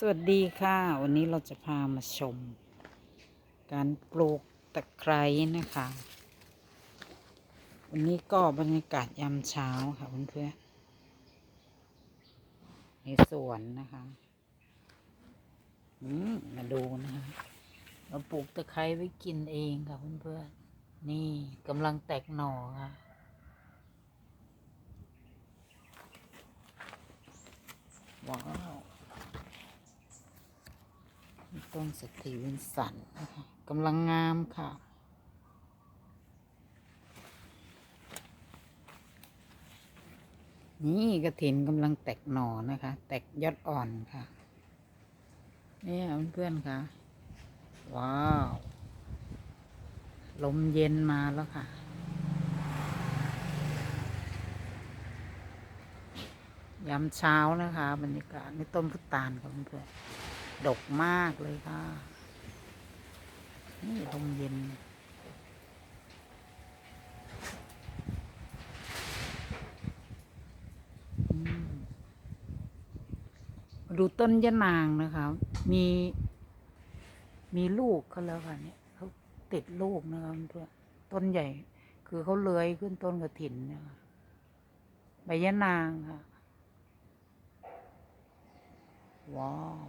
สวัสดีค่ะ วันนี้เราจะพามาชม การปลูกตะไคร้นะคะ วันนี้ก็บรรยากาศยามเช้าค่ะเพื่อนๆในสวนนะคะอืมมาดูนะคะเราปลูกตะไคร้ไว้กินเองค่ะเพื่อนๆนี่กำลังแตกหน่อค่ะว้าว ต้นสตีเวนสันนะคะกำลังงามค่ะ นี่กระถินกำลังแตกหน่อนะคะ แตกยอดอ่อนค่ะ นี่ค่ะเพื่อนๆค่ะ ว้าว ลมเย็นมาแล้วค่ะยามเช้านะคะ บรรยากาศในต้นพุตานค่ะเพื่อนๆ ดกมากเลยค่ะ นี่ลมเย็น ดูต้นยะนางนะคะ มี มีลูกเขาแล้วค่ะเนี่ยเขาติดลูกนะคะเพื่อนต้นใหญ่ คือเขาเลื้อยขึ้นต้นกระถินนี่ยค่ะใบยะนางค่ะ ว้าว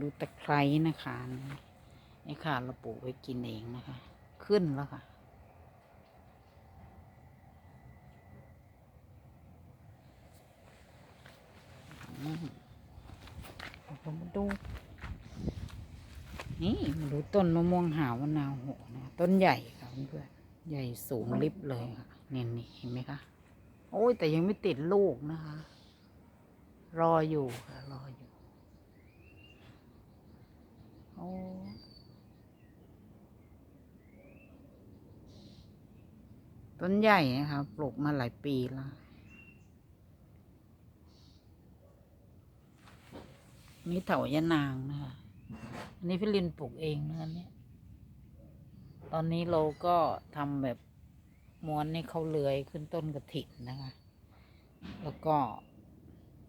ดูตะไคร้นะคะนี่ค่ะเราปลูกไว้กินเองนะคะ ขึ้นแล้วค่ะอืมมาดู นี่มาดูต้นมะม่วงหาวมะนาวโหนะต้นใหญ่ค่ะเพื่อนๆใหญ่สูงลิบเลยค่ะเนี่นี่เห็นไหมคะ โอ้ยแต่ยังไม่ติดลูกนะคะ รออยู่ค่ะรออยู่ โอ้ต้นใหญ่นะคะปลูกมาหลายปีแล้วนี่เถายะนางนะคะอันนี้พี่ลินปลูกเองนะเนี่ย ตอนนี้เราก็ทำแบบม้วนให้เขาเลื้อยขึ้นต้นกระถิ่นนะคะ แล้วก็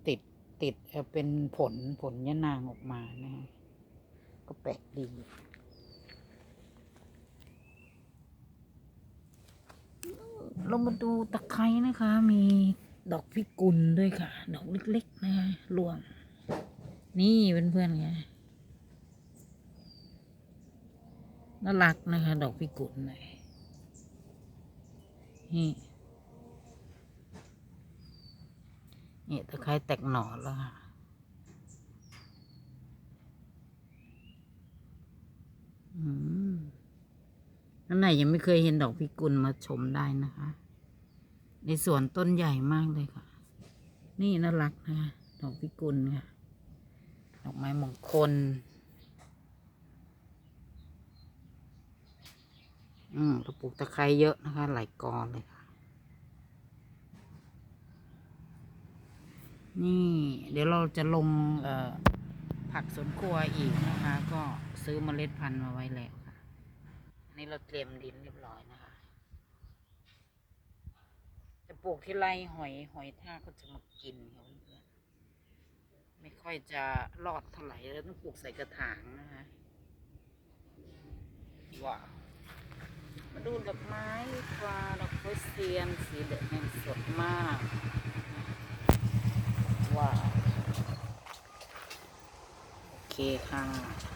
ติดติดเป็นผลผลยะนางออกมานะคะ ก็แปลกดี เรามาดูตะไคร้นะคะ มีดอกพิกุลด้วยค่ะ ดอกเล็กๆนะคะรวง นี่เพื่อนๆไงน่ารักนะคะ ดอกพิกุลหน่อยนี่นี่ตะไคร้แตกหน่อแล้วค่ะ อืมอันไหนยังไม่เคยเห็นดอกพิกุลมาชมได้นะคะ ในสวนต้นใหญ่มากเลยค่ะ นี่น่ารักนะคะดอกพิกุลค่ะ ดอกไม้มงคล อืมเราปลูกตะไคร้เยอะนะคะ หลายกอเลยค่ะ นี่ เดี๋ยวเราจะลง เอ่อ ผักสวนครัวอีกนะคะ ก็ซื้อเมล็ดพันธุ์มาไว้แล้วค่ะ อันนี้เราเตรียมดินเรียบร้อยนะคะ จะปลูกที่ไร่หอยหอยทาก็จะมากินค่ะเพื่อนไม่ค่อยจะรอดเท่าไหร่แล้วต้องปลูกใส่กระถางนะคะว้าวมาดูดอกไม้กว่าดอกโพเซียนสีเหลืองสดมากว้าว ค่ะ